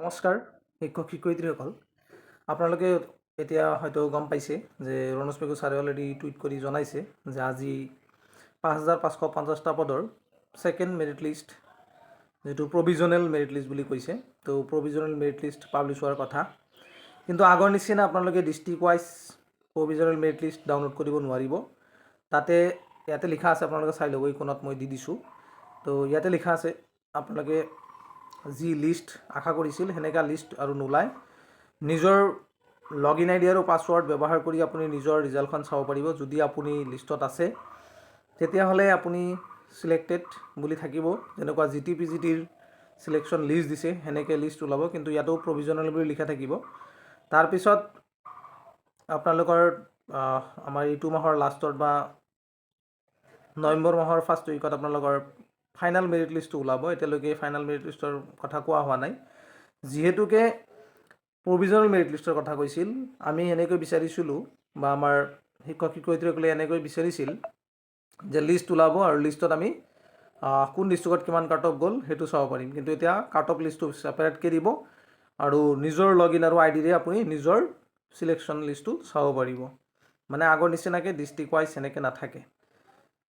নমস্কাৰ শিক্ষক শিক্ষয়িত্ৰীসকল আপোনালোকে এতিয়া হয়তো গম পাইছে যে ৰণোজ পেগু ছাৰে অলৰেডি টুইট কৰি জনাইছে যে আজি পাঁচ হাজাৰ পাঁচশো পঞ্চাছটা পদৰ ছেকেণ্ড মেৰিট লিষ্ট যিটো প্ৰভিজনেল মেৰিট লিষ্ট বুলি কৈছে। তো প্ৰভিজনেল মেৰিট লিষ্ট পাব্লিছ হোৱাৰ কথা। কিন্তু আগৰ নিচিনা আপোনালোকে district wise provisional merit list download কৰিব নোৱাৰিব। তাতে, ইয়াতে লিখা আছে, আপোনালোকে চাই ল'ব এইখনত মই দি দিছোঁ। তো ইয়াতে লিখা আছে, আপোনালোকে যি লিষ্ট আশা কৰিছিল সেনেকুৱা লিষ্ট আৰু নোলায়। নিজৰ লগ ইন আই আৰু পাছৱৰ্ড ব্যৱহাৰ কৰি আপুনি নিজৰ ৰিজাল্টখন চাব পাৰিব। যদি আপুনি লিষ্টত আছে, তেতিয়াহ'লে আপুনি চিলেক্টেড বুলি থাকিব। যেনেকুৱা জি টি পি জি টিৰ চিলেকশ্যন লিষ্ট দিছে, সেনেকৈ লিষ্ট ওলাব, কিন্তু ইয়াতো প্ৰভিজনেল বুলি লিখা থাকিব। তাৰপিছত আপোনালোকৰ আমাৰ এইটো মাহৰ লাষ্টত বা নৱেম্বৰ মাহৰ ফাৰ্ষ্ট উইকত আপোনালোকৰ ফাইনেল মেৰিট লিষ্টটো ওলাব। এতিয়ালৈকে ফাইনেল মেৰিট লিষ্টৰ কথা কোৱা হোৱা নাই। যিহেতুকে প্ৰভিজনেল মেৰিট লিষ্টৰ কথা কৈছিল, আমি এনেকৈ বিচাৰিছিলোঁ বা আমাৰ শিক্ষক শিক্ষয়িত্ৰীসকলে এনেকৈ বিচাৰিছিল যে লিষ্ট ওলাব আৰু লিষ্টত আমি কোন ডিষ্ট্ৰিক্টত কিমান কাট অফ গ'ল সেইটো চাব পাৰিম। কিন্তু এতিয়া কাট অফ লিষ্টটো ছেপাৰেটকৈ দিব আৰু নিজৰ লগ ইন আৰু আই ডিৰে আপুনি নিজৰ চিলেকশ্যন লিষ্টটো চাব পাৰিব। মানে আগৰ নিচিনাকৈ ডিষ্ট্ৰিক্ট ৱাইজ এনেকৈ নাথাকে।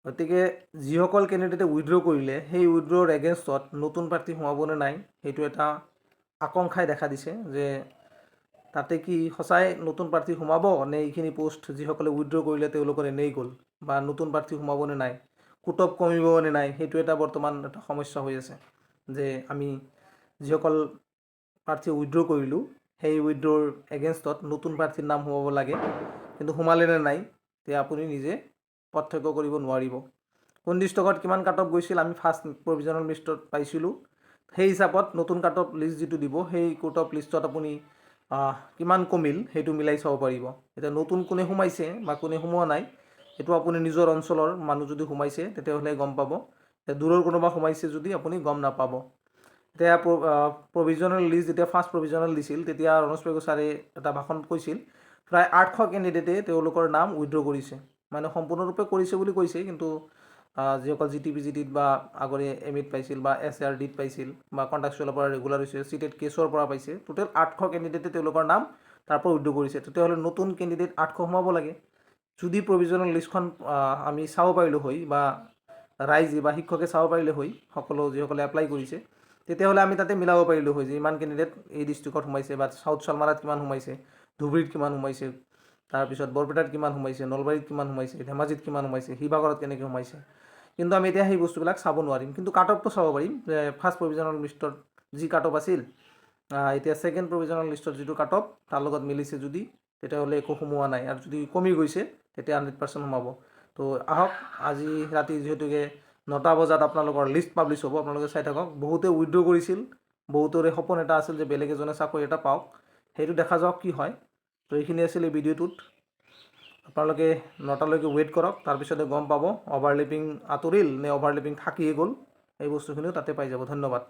গতিকে যিসকল কেণ্ডিডেটে উইড্ৰ কৰিলে, সেই উইড্ৰৰ এগেইনষ্টত নতুন প্ৰাৰ্থী সোমাবনে নাই, সেইটো এটা আকাংক্ষাই দেখা দিছে যে তাতে কি সঁচাই নতুন প্ৰাৰ্থী সোমাব নে এইখিনি পোষ্ট যিসকলে উইড্ৰ কৰিলে তেওঁলোকৰ এনেই গ'ল বা নতুন প্ৰাৰ্থী সোমাবনে নাই কুটব কমিবনে নাই, সেইটো এটা বৰ্তমান এটা সমস্যা হৈ আছে যে আমি যিসকল প্ৰাৰ্থী উইড্ৰ কৰিলোঁ, সেই উইড্ৰৰ এগেইনষ্টত নতুন প্ৰাৰ্থীৰ নাম সোমাব লাগে, কিন্তু সোমালে নে নাই তেতিয়া আপুনি নিজে পাৰ্থক্য কৰিব নোৱাৰিব। কোন ডিষ্ট্ৰিক্টত কিমান কাট অফ গৈছিল আমি ফাৰ্ষ্ট প্ৰভিজনেল লিষ্টত পাইছিলোঁ। সেই হিচাপত নতুন কাট অফ লিষ্ট যিটো দিব, সেই কাট অফ লিষ্টত আপুনি কিমান কমিল সেইটো মিলাই চাব পাৰিব। এতিয়া নতুন কোনে সোমাইছে বা কোনে সোমোৱা নাই, সেইটো আপুনি নিজৰ অঞ্চলৰ মানুহ যদি সোমাইছে, তেতিয়াহ'লে গম পাব। এতিয়া দূৰৰ কোনোবা সোমাইছে যদি আপুনি গম নাপাব। এতিয়া প্ৰভিজনেল লিষ্ট যেতিয়া ফাৰ্ষ্ট প্ৰভিজনেল দিছিল, তেতিয়া ৰণোজ পেগু ছাৰে এটা ভাষণত কৈছিল, প্ৰায় আঠশ কেণ্ডিডেটে তেওঁলোকৰ নাম উইড্ৰ কৰিছে। মানে সম্পূৰ্ণৰূপে কৰিছে বুলি কৈছে, কিন্তু যিসকল জি টি পি জি টিত বা আগতে এম ইত পাইছিল বা এছ আৰ ডিত পাইছিল বা কণ্ট্ৰাকচুৱেলৰ পৰা ৰেগুলাৰ হৈছে চিটেড কেছৰ পৰা পাইছে টোটেল আঠশ কেণ্ডিডেটে তেওঁলোকৰ নাম তাৰ পৰা উইড্ৰ কৰিছে। তেতিয়াহ'লে নতুন কেণ্ডিডেট আঠশ সোমাব লাগে। যদি প্ৰভিজনেল লিষ্টখন আমি চাব পাৰিলোঁ হয় বা ৰাইজে বা শিক্ষকে চাব পাৰিলে হয়, সকলো যিসকলে এপ্লাই কৰিছে, তেতিয়াহ'লে আমি তাতে মিলাব পাৰিলোঁ হয় যে ইমান কেণ্ডিডেট এই ডিষ্ট্ৰিক্টত সোমাইছে বা চাউথ চালমাৰাত কিমান সোমাইছে ধুবুৰীত কিমান সোমাইছে। তাৰপিছত বৰপেটাত কিমান সোমাইছে, নলবাৰীত কিমান সোমাইছে, ধেমাজিত কিমান সোমাইছে, শিৱসাগৰত কেনেকৈ সোমাইছে। কিন্তু আমি এতিয়া সেই বস্তুবিলাক চাব নোৱাৰিম। কিন্তু কাট অফটো চাব পাৰিম ফাৰ্ষ্ট প্ৰভিজনেল লিষ্টত যি কাট অফ আছিল এতিয়া ছেকেণ্ড প্ৰভিজনেল লিষ্টত যিটো কাট অফ তাৰ লগত মিলিছে যদি, তেতিয়াহ'লে একো সোমোৱা নাই। আৰু যদি কমি গৈছে, তেতিয়া হাণ্ড্ৰেড পাৰ্চেণ্ট সোমাব। তো আহক, আজি ৰাতি যিহেতুকে নটা বজাত আপোনালোকৰ লিষ্ট পাব্লিছ হ'ব, আপোনালোকে চাই থাকক। বহুতে উইড্ৰ কৰিছিল, বহুতৰে সপোন এটা আছিল যে বেলেগ এজনে চাকৰি এটা পাওক। সেইটো দেখা যাওক কি হয়। তো এইখিনি আছিলে ভিডিঅ'টোত। আপোনালোকে নটালৈকে ৱেইট কৰক তাৰপিছতে গম পাব অভাৰলেপিং আঁতৰিল নে অভাৰলেপিং থাকিয়ে গ'ল, এই বস্তুখিনিও তাতে পাই যাব। ধন্যবাদ।